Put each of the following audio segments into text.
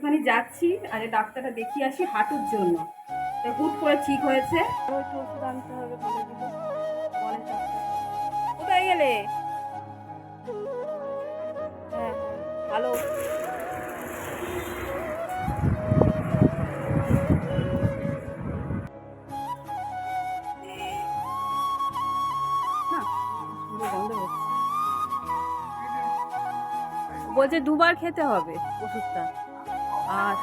একটুখানি যাচ্ছি আর ডাক্তারটা দেখিয়ে আসি হাঁটুর জন্য। তো হুট করে ঠিক হয়েছে। একটু ওষুধ আনতে হবে বলে দিল। বলে কোথায় গেলে? হ্যাঁ ভালো। বলছে দুবার খেতে হবে ওষুধটা। আর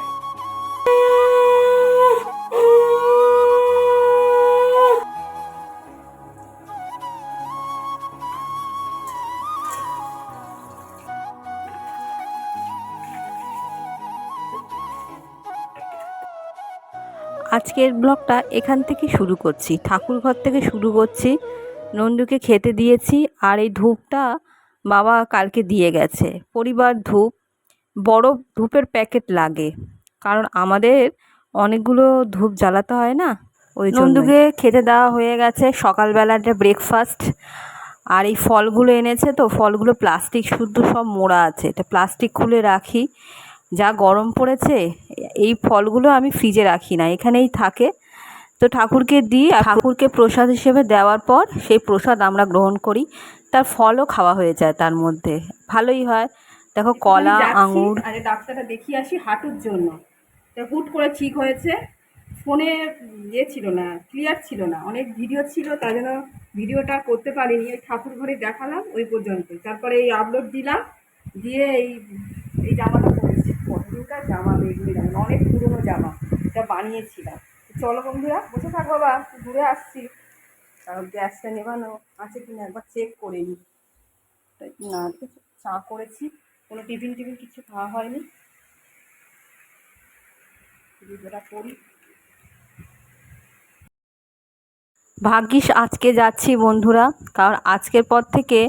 আজকের ব্লগটা এখান থেকে শুরু করছি। ঠাকুর ঘর থেকে শুরু করছি। নন্দুকে খেতে দিয়েছি আর এই ধূপটা বাবা কালকে দিয়ে গেছে। পরিবার ধূপ। বড় ধূপের প্যাকেট লাগে। কারণ আমাদের অনেকগুলো ধূপ জ্বালাতে হয় না? ওই নন্দুকে খেতে দেওয়া হয়ে গেছে সকালবেলাটা ব্রেকফাস্ট আর এই ফলগুলো এনেছে তো, ফলগুলো প্লাস্টিক শুদ্ধ সব মোড়া আছে। এটা প্লাস্টিক খুলে রাখি। যা গরম পড়েছে, এই ফলগুলো আমি ফ্রিজে রাখি না, এখানেই থাকে। তো ঠাকুরকে দিই ঠাকুরকে প্রসাদ হিসেবে দেওয়ার পর সেই প্রসাদ আমরা গ্রহণ করি। তার ফলও খাওয়া হয়ে যায় তার মধ্যে। ভালোই হয়। দেখো কলা আঙুর। আর ডাক্তারটা দেখিয়ে আসি হাঁটুর জন্য। তো হুট করে ঠিক হয়েছে। ফোনে ইয়ে ছিল না ক্লিয়ার ছিল না। অনেক ভিডিও ছিল তার জন্য ভিডিওটা করতে পারিনি। ওই ঠাকুর ঘরে দেখালাম ওই পর্যন্ত। তারপরে এই আপলোড দিলাম দিয়ে এই এই জামাটা পরেছি। কতদিনকার জামা বেগুনি রঙের অনেক পুরনো জামা এটা বানিয়েছিলাম। চলো বন্ধুরা বসে থাক বাবা ঘুরে আসছি। কারণ গ্যাসটা নেবানো আছে কিনা একবার চেক করে নিই। তাই না চা করেছি। কোনো টিফিন টিফিন কিছু খাওয়া হয়নি। ভিডিওটা করি। ভাগ্যিস আজকে যাচ্ছি বন্ধুরা কারণ আজকের পর থেকে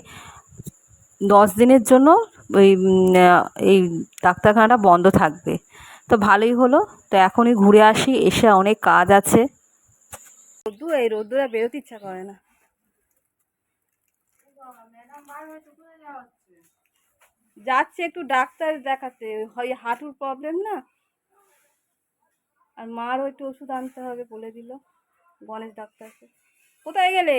দশ দিনের জন্য ওই এই ডাক্তারখানাটা বন্ধ থাকবে। তো ভালোই হলো তো এখনই ঘুরে আসি এসে অনেক কাজ আছে। রোদ্দুর এই রোদ্দুরে বেরোতে ইচ্ছা করে না। যাচ্ছে একটু ডাক্তার দেখাতে হয় হাঁটুর প্রবলেম না? আর মারও একটু ওষুধ আনতে হবে বলে দিল গণেশ ডাক্তারকে। কোথায় গেলে?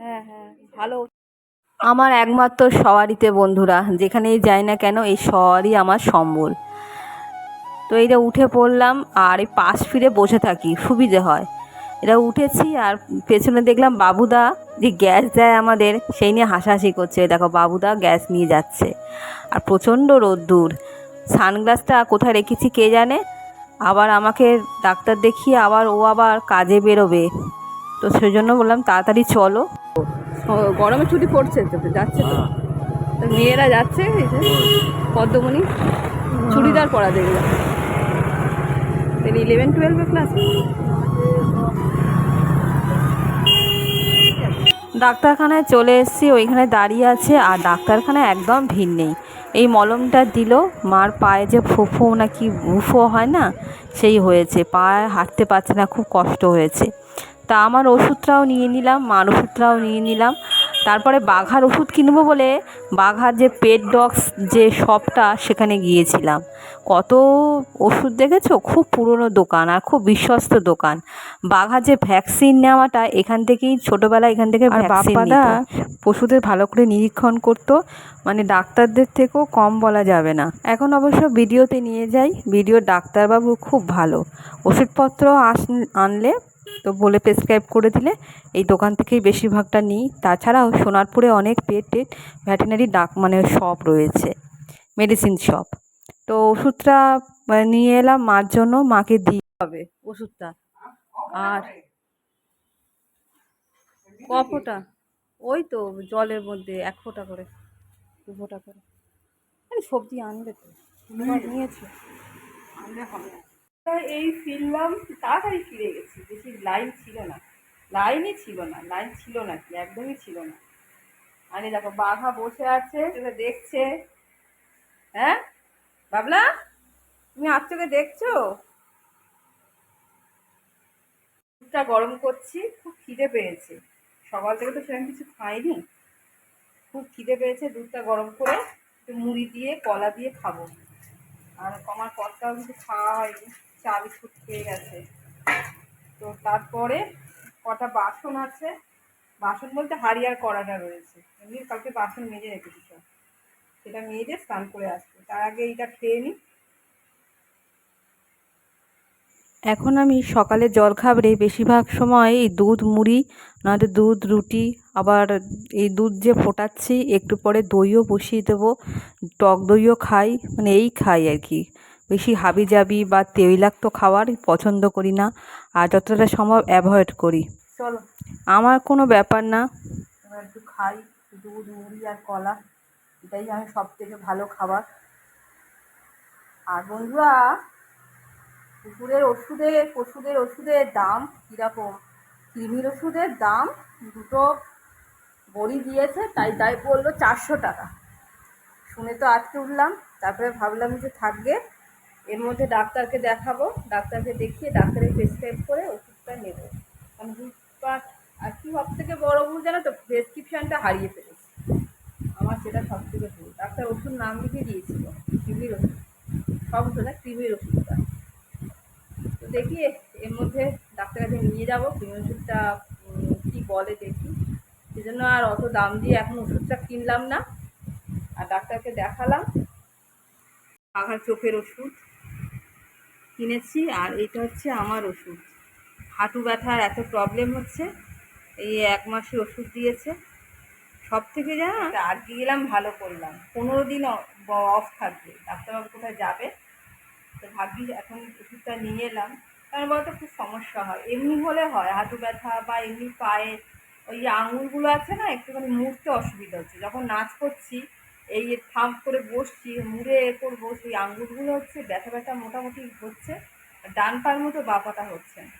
হ্যাঁ হ্যাঁ ভালো। আমার একমাত্র সওয়ারিতে বন্ধুরা, যেখানেই যাই না কেন এই সওয়ারি আমার সম্বল। তো এইটা উঠে পড়লাম আর এই পাশ ফিরে বসে থাকি, সুবিধে হয়। এটা উঠেছি আর পেছনে দেখলাম বাবুদা যে গ্যাস দেয় আমাদের সেই নিয়ে হাসাহাসি করছে। দেখো বাবুদা গ্যাস নিয়ে যাচ্ছে। আর প্রচণ্ড রোদ্দুর। সানগ্লাসটা কোথায় রেখেছি কে জানে? আবার আমাকে ডাক্তার দেখিয়ে আবার ও আবার কাজে বেরোবে। তো সেই জন্য বললাম তাড়াতাড়ি চলো। গরমে ছুটি পড়ছে তো যাচ্ছে তো। তো মেয়েরা যাচ্ছে এই যে পদ্মমণি। চুড়িদার পরা দেখলাম। ইলেভেন টুয়েলভে ক্লাস ডাক্তারখানায় চলে এসেছি, ওইখানে দাঁড়িয়ে আছে আর ডাক্তারখানায় একদম ভিড় নেই। এই মলমটা দিল, মার পায়ে যে ফুফু নাকি উফো হয় না, সেই হয়েছে। পায়ে হাঁটতে পারছে না, খুব কষ্ট হয়েছে। তা আমার ওষুধটাও নিয়ে নিলাম, মার ওষুধটাও নিয়ে নিলাম। তারপরে বাঘার ওষুধ কিনবো বলে বাঘার যে পেট ডগস যে শপটা সেখানে গিয়েছিলাম। কত ওষুধ দেখেছ? খুব পুরনো দোকান আর খুব বিশ্বস্ত দোকান। বাঘা যে ভ্যাকসিন নেওয়াটা এখান থেকেই ছোটোবেলায় এখান থেকে ভ্যাকসিন পশুদের ভালো করে নিরীক্ষণ করতো মানে ডাক্তারদের থেকেও কম বলা যাবে না। এখন অবশ্য ভিডিওতে নিয়ে যাই ভিডিও ডাক্তারবাবু খুব ভালো। ওষুধপত্র আস আনলে তো বলে প্রেসক্রাইব করে দিলে। এই দোকান থেকেই বেশিরভাগটা নিই। তাছাড়াও সোনারপুরে অনেক পেট টেট ভ্যাটেনারি ডাক মানে শপ রয়েছে মেডিসিন শপ তো ওষুধটা নিয়ে এলাম মার জন্য, মাকে দিই হবে ওষুধটা। আর ক ওই তো জলের মধ্যে এক ফোঁটা করে, দু ফোঁটা করে। আরে সবজি আনবে তো নিয়েছো। আনলে হবে এই ফিরলাম তাড়াতাড়ি ফিরে গেছি। বেশি লাইন ছিল না। লাইনই ছিল না। লাইন ছিল না কি একদমই ছিল না। আরে দেখো, বাঘা বসে আছে তোকে দেখছে। হ্যাঁ? বাবলা, তুমি আর চোখে দেখছ? দুধটা গরম করছি, খুব খিদে পেয়েছে। সকাল থেকে তো সেরকম কিছু খাইনি। খুব খিদে পেয়েছে দুধটা গরম করে মুড়ি দিয়ে, কলা দিয়ে খাব। আর আমার কর্তাও কিছু খাওয়া হয়নি। চা বিস্কুট খেয়ে গেছে। তো তারপরে কটা বাসন আছে? বাসন বলতে হাড়ি আর কড়াটা রয়েছে। এমনি কালকে বাসন মেজে রেখেছি সব। সেটা মেজে স্নান করে আসব। তার আগে এইটা খেয়ে নিই এখন আমি সকালে জলখাবারে বেশিরভাগ সময় এই দুধ মুড়ি, নয়তো দুধ রুটি, আবার এই দুধ যে ফোটাচ্ছি, একটু পরে দইও বসিয়ে দেবো। টক দইও খাই মানে এই খাই আর কি। বেশি হাবি জাবি বা তৈলাক্ত খাবার পছন্দ করি না আর যতটা সম্ভব অ্যাভয়েড করি। চলো। আমার কোনো ব্যাপার না। এবার একটু খাই দুধ মুড়ি আর কলা এটাই আমি সব থেকে ভালো খাবার। আর বন্ধুরা কুকুরের ওষুধে পশুদের ওষুধের দাম কীরকম? কৃমির ওষুধের দাম দুটো বড়ি দিয়েছে তাই তাই বলল চারশো টাকা। শুনে তো আজকে উঠলাম তারপরে ভাবলাম যে থাকবে। এর মধ্যে ডাক্তারকে দেখাবো, ডাক্তারকে দেখিয়ে ডাক্তারের প্রেসক্রাইব করে ওষুধটা নেব। কারণ দুধপাট আর কি সব থেকে বড় ভুল জানো তো? প্রেসক্রিপশানটা হারিয়ে ফেলেছি। আমার সেটা সব থেকে ভুল। ডাক্তার ওষুধ নাম লিখে দিয়েছিল, কৃমির ওষুধ। সব ওষুধ না, কৃমির ওষুধটা। তো দেখি, এর মধ্যে ডাক্তারের কাছে নিয়ে যাব কৃমি ওষুধটা কী বলে দেখি। সেজন্য আর অত দাম দিয়ে এখন ওষুধটা কিনলাম না। আর ডাক্তারকে দেখালাম। আঘার চোখের ওষুধ। কিনেছি আর এটা হচ্ছে আমার ওষুধ। হাঁটু ব্যথার এত প্রবলেম হচ্ছে, এই এক মাসে ওষুধ দিয়েছে। সব থেকে জানো আজকে গেলাম, ভালো করলাম। পনেরো দিন অফ থাকবে। ডাক্তারবাবু কোথায় যাবে? তো ভাবি এখন ওষুধটা নিয়ে এলাম। কারণ বলতো খুব সমস্যা হয়। এমনি হলে হয়, হাঁটু ব্যথা বা এমনি পায়ে ওই যে আঙুলগুলো আছে না, একটুখানি মুড়তে অসুবিধা হচ্ছে। যখন নাচ করছি এই থাম করে বসছি, মুড়ে এ করব, সেই আঙুলগুলো হচ্ছে ব্যথা ব্যথা মোটামুটি হচ্ছে ডান পায়ের মতো বা পাটা হচ্ছে। না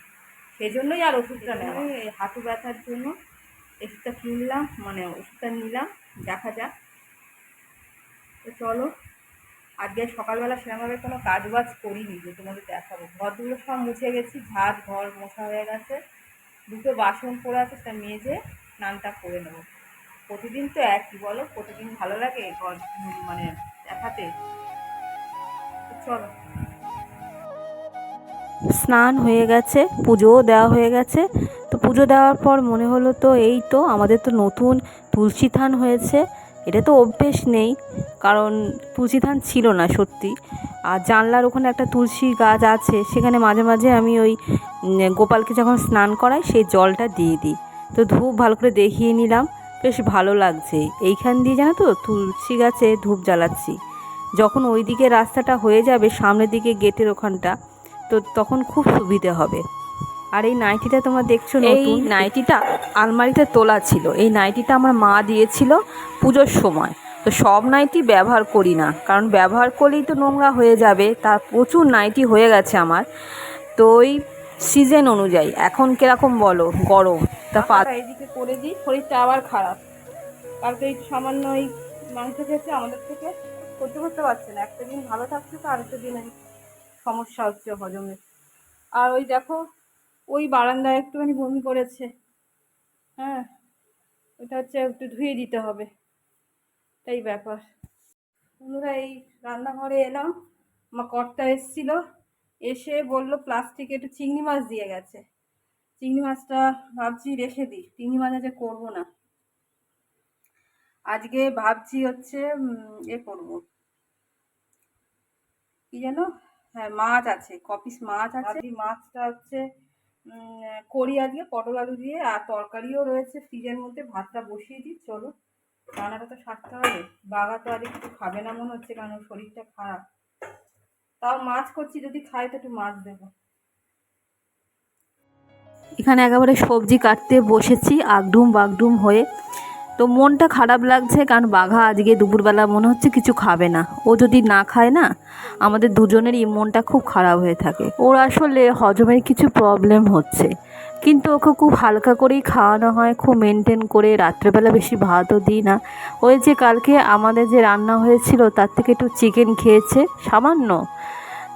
সেই জন্যই আর ওষুধটা নেওয়া এই হাঁটু ব্যথার জন্য ওষুধটা কিনলাম মানে ওষুধটা নিলাম, দেখা যাক। তো চলো, আজকে সকালবেলা সেরকমভাবে কোনো কাজ বাজ করিনি যে তোমাদের দেখাবো। ঘরগুলো সব মুছে গেছি, ঝাড়, ঘর মোছা হয়ে গেছে, দুটো বাসন পড়ে আছে, সেটা মেজে স্নানটা করে নেব। প্রতিদিন তো একই বলো? প্রতিদিন ভালো লাগে মানে দেখাতে? চলো। স্নান হয়ে গেছে, পুজোও দেওয়া হয়ে গেছে। তো পুজো দেওয়ার পর মনে হলো তো এই তো আমাদের তো নতুন তুলসী থান হয়েছে। এটা তো অভ্যেস নেই, কারণ তুলসী থান ছিল না সত্যি। আর জানলার ওখানে একটা তুলসী গাছ আছে, সেখানে মাঝে মাঝে আমি ওই গোপালকে যখন স্নান করাই, সেই জলটা দিয়ে দিই। তো ধূপ ভালো করে দেখিয়ে নিলাম। বেশ ভালো লাগছে। এইখান দিয়ে জানো তো তুলসী গাছে ধূপ জ্বালাচ্ছি। যখন ওই দিকে রাস্তাটা হয়ে যাবে সামনের দিকে গেটের ওখানটা তো তখন খুব সুবিধে হবে। আর এই নাইটিটা তোমরা দেখছ এই নাইটিটা আলমারিতে তোলা ছিল। এই নাইটিটা আমার মা দিয়েছিল পুজোর সময়। তো সব নাইটি ব্যবহার করি না কারণ ব্যবহার করলেই তো নোংরা হয়ে যাবে। তার প্রচুর নাইটি হয়ে গেছে আমার। তো ওই সিজন অনুযায়ী এখন কীরকম বলো? গরম। তা এইদিকে করে দিই শরীরটা আবার খারাপ। কালকে এই সামান্য এই মাংস আমাদের থেকে করতে করতে পারছে না। একটা দিন ভালো থাকছে তো আরেকটা দিন সমস্যা হচ্ছে হজমের আর ওই দেখো ওই বারান্দায় একটুখানি বমি করেছে। হ্যাঁ ওটা হচ্ছে একটু ধুয়ে দিতে হবে। তাই ব্যাপার। বন্ধুরা এই রান্নাঘরে এলাম। আমার কর্তা এসেছিল এসে বলল প্লাস্টিকে একটু চিংড়ি মাছ দিয়ে গেছে। চিংড়ি মাছটা ভাবছি রেখে দিই। চিংড়ি মাছ আজকে করব না। আজকে ভাবছি হচ্ছে এ করব। কি যেন? হ্যাঁ মাছ আছে কপিস মাছ আছে। মাছটা হচ্ছে করি আজকে পটল আলু দিয়ে আর তরকারিও রয়েছে। ফ্রিজের মধ্যে ভাতটা বসিয়ে দিই চলো। রান্নাটা তো সারতে হবে। বাঘা তো আজকে কিছু খাবে না মনে হচ্ছে কারণ শরীরটা খারাপ। তাও মাছ করছি যদি খায় তো একটু মাছ দেবো। এখানে একেবারে সবজি কাটতে বসেছি, আগডুম বাগডুম হয়ে। তো মনটা খারাপ লাগছে, কারণ বাঘা আজকে দুপুরবেলা মনে হচ্ছে কিছু খাবে না। ও যদি না খায় না, আমাদের দুজনেরই মনটা খুব খারাপ হয়ে থাকে। ওর আসলে হজমের কিছু প্রবলেম হচ্ছে। কিন্তু ওকে খুব হালকা করেই খাওয়ানো হয়, খুব মেনটেন করে। রাত্রেবেলা বেশি ভাতও দিই না। ওই যে কালকে আমাদের যে রান্না হয়েছিল, তার থেকে একটু চিকেন খেয়েছে, সামান্য।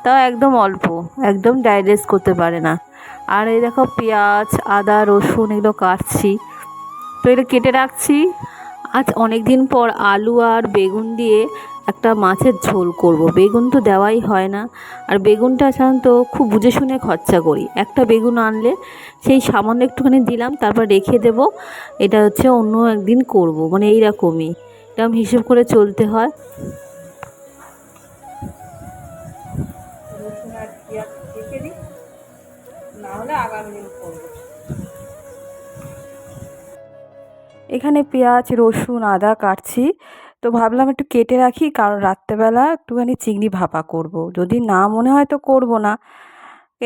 তাও একদম অল্প, একদম ডাইজেস্ট করতে পারে না। আর এই দেখো পেঁয়াজ, আদা, রসুন এগুলো কাটছি। তো এগুলো কেটে রাখছি। আজ অনেক দিন পর আলু আর বেগুন দিয়ে একটা মাছের ঝোল করব। বেগুন তো দেওয়াই হয় না। আর বেগুনটা সাধারণত খুব বুঝে শুনে খরচা করি। একটা বেগুন আনলে সেই সামান্য একটুখানি দিলাম, তারপর রেখে দেব। এটা হচ্ছে অন্য একদিন করব। মানে এইরকমই। এরকম হিসেব করে চলতে হয়। করব এখানে পেঁয়াজ, রসুন, আদা কাটছি। তো ভাবলাম একটু কেটে রাখি, কারণ রাত্রেবেলা একটুখানি চিংড়ি ভাপা করব। যদি না মনে হয় তো করব না।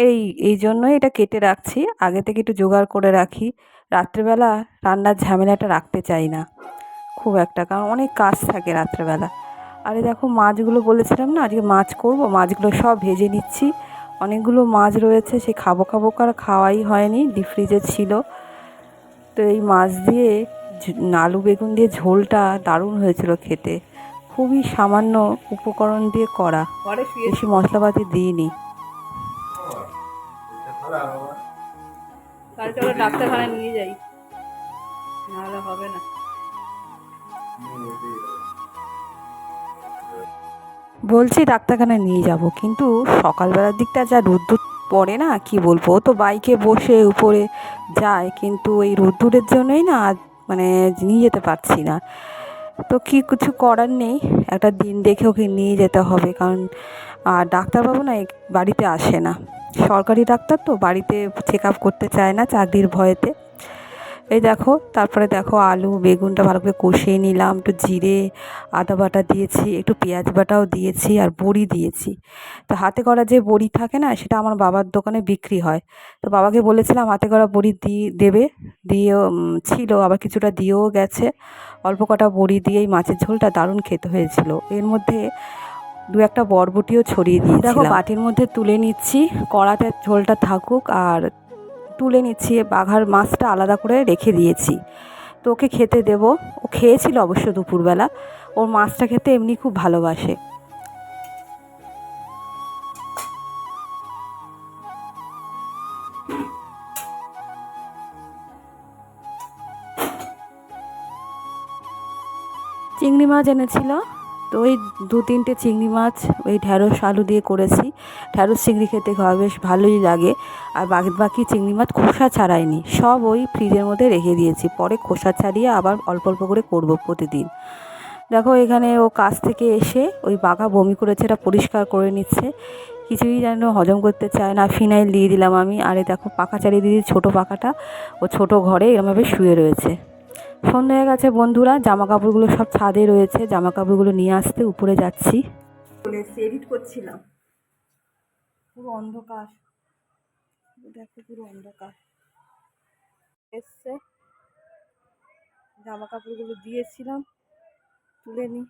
এই এই জন্যই এটা কেটে রাখছি। আগে থেকে একটু জোগাড় করে রাখি। রাত্রেবেলা রান্নার ঝামেলাটা রাখতে চাই না, খুব একটা, কারণ অনেক কাজ থাকে রাত্রেবেলা। আরে দেখো, মাছগুলো বলেছিলাম না, আজকে মাছ করব, মাছগুলো সব ভেজে নিচ্ছি। অনেকগুলো মাছ রয়েছে সে খাব খাব করে খাওয়াই হয়নি ডিপ ফ্রিজে ছিল। তো এই মাছ দিয়ে আলু বেগুন দিয়ে ঝোলটা দারুণ হয়েছিল খেতে। খুবই সামান্য উপকরণ দিয়ে করা। বেশি মশলাপাতি দিইনি। ডাক্তারখানায় নিয়ে যাই। নাহলে হবে না। বলছি ডাক্তারখানায় নিয়ে যাব, কিন্তু সকালবেলার দিকটা যা রোদ্দুর পড়ে না, কি বলব? তো বাইকে বসে উপরে যায়, কিন্তু এই রোদ্দুরের জন্যই না মানে নিয়ে যেতে পারছি না। তো কি কিছু করার নেই, একটা দিন দেখে ওকে নিয়ে যেতে হবে, কারণ, আর ডাক্তারবাবু না বাড়িতে আসে না। সরকারি ডাক্তার তো, বাড়িতে চেক আপ করতে চায় না চাকরির ভয়েতে। এই দেখো তারপরে দেখো আলু বেগুনটা ভালো করে কষিয়ে নিলাম একটু জিরে আদা বাটা দিয়েছি একটু পেঁয়াজ বাটাও দিয়েছি আর বড়ি দিয়েছি। তো হাতে করা যে বড়ি থাকে না সেটা আমার বাবার দোকানে বিক্রি হয়। তো বাবাকে বলেছিলাম হাতে করা বড়ি দিয়ে দেবে দিয়েও ছিল আবার কিছুটা দিয়েও গেছে। অল্প কটা বড়ি দিয়েই মাছের ঝোলটা দারুণ খেতে হয়েছিল। এর মধ্যে দু একটা বরবটিও ছড়িয়ে দিই দেখো বাটির মধ্যে তুলে নিচ্ছি কড়াতে ঝোলটা থাকুক আর তুলে নিচ্ছি বাঘার মাছটা আলাদা করে রেখে দিয়েছি। তো ওকে খেতে দেব। ও খেয়েছিল অবশ্য দুপুরবেলা। ওর মাছটা খেতে এমনি খুব ভালোবাসে। চিংড়ি মাছ এনেছিল। তো ওই দু তিনটে চিংড়ি মাছ, ওই ঢ্যাঁড়স আলু দিয়ে করেছি। ঢ্যাঁড়স চিংড়ি খেতে খাওয়া বেশ ভালোই লাগে। আর বাকি বাকি চিংড়ি মাছ খোসা ছাড়াইনি। সব ওই ফ্রিজের মধ্যে রেখে দিয়েছি। পরে খোসা ছাড়িয়ে আবার অল্প অল্প করে করব প্রতিদিন। দেখো, এখানে ও কাজ থেকে এসে ওই বাঘা বমি করেছে, এটা পরিষ্কার করে নিচ্ছে। কিছুই যেন হজম করতে চায় না। ফিনাইল দিয়ে দিলাম আমি। আরে দেখো, পাখা চালিয়ে দিয়ে ছোটো পাখাটা। ও ছোটো ঘরে এরমভাবে শুয়ে রয়েছে। সন্ধ্যা হয়ে গেছে বন্ধুরা জামা কাপড়গুলো সব ছাদে রয়েছে জামা কাপড়গুলো নিয়ে আসতে উপরে যাচ্ছি। এডিট করছিলাম। পুরো অন্ধকার। দেখো পুরো অন্ধকার। এসছে। জামা কাপড়গুলো দিয়েছিলাম, তুলে নি।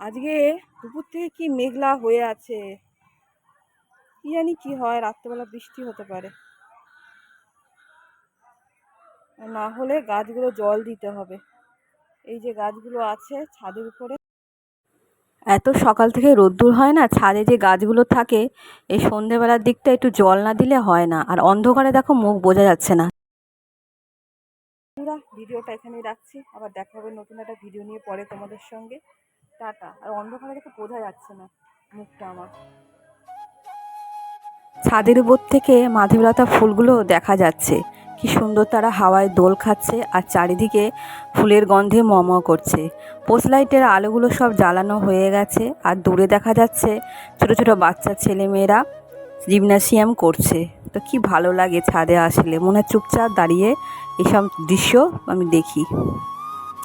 আজকে দুপুর থেকে কি মেঘলা হয়ে আছে? কি জানি কি হয়, রাত্রেবেলা বৃষ্টি হতে পারে। না হলে গাছগুলো জল দিতে হবে। এই যে গাছগুলো আছে ছাদের উপরে। এত সকাল থেকে রোদ্দুর হয় না, ছাদে যে গাছগুলো থাকে, এই সন্ধেবেলার দিকটা একটু জল না দিলে হয় না। আর অন্ধকারে দেখো মুখ বোঝা যাচ্ছে না। ভিডিওটা এখানেই রাখছি। আবার দেখা হবে নতুন একটা ভিডিও নিয়ে পরে তোমাদের সঙ্গে। টাটা। আর অন্ধকারে দেখো বোঝা যাচ্ছে না মুখটা আমার। ছাদের উপর থেকে মাধবীলতা ফুলগুলো দেখা যাচ্ছে। কি সুন্দর তারা হাওয়ায় দোল খাচ্ছে আর চারিদিকে ফুলের গন্ধে মম করছে। পোস্ট লাইটের আলোগুলো সব জ্বালানো হয়ে গেছে আর দূরে দেখা যাচ্ছে ছোট ছোট বাচ্চা ছেলেমেয়েরা জিমনাসিয়াম করছে। তো কি ভালো লাগে ছাদে আসলে। মনে চুপচাপ দাঁড়িয়ে এসব দৃশ্য আমি দেখি।